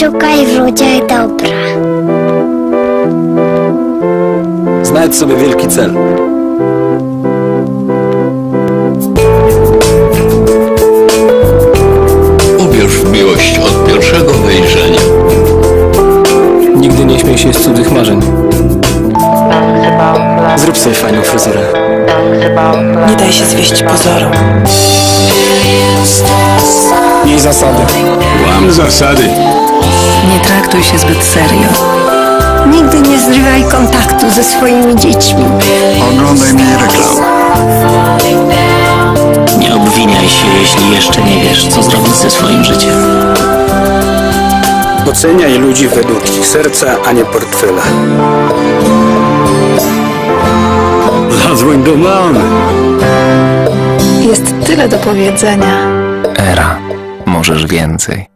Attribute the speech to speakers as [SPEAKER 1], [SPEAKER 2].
[SPEAKER 1] Szukaj w ludziach dobra.
[SPEAKER 2] Znajdź sobie wielki cel.
[SPEAKER 3] Uwierz w miłość od pierwszego wejrzenia.
[SPEAKER 2] Nigdy nie śmiej się z cudzych marzeń. Zrób sobie fajną fryzurę.
[SPEAKER 4] Nie daj się zwieść pozorom.
[SPEAKER 2] Jej zasady.
[SPEAKER 3] Łam zasady.
[SPEAKER 4] Nie traktuj się zbyt serio.
[SPEAKER 5] Nigdy nie zrywaj kontaktu ze swoimi dziećmi.
[SPEAKER 3] Oglądaj mniej reklam.
[SPEAKER 6] Nie obwiniaj się, jeśli jeszcze nie wiesz, co zrobić ze swoim życiem.
[SPEAKER 2] Oceniaj ludzi według ich serca, a nie portfela. Zadzwoń do mamy.
[SPEAKER 4] Jest tyle do powiedzenia.
[SPEAKER 7] Era. Możesz więcej.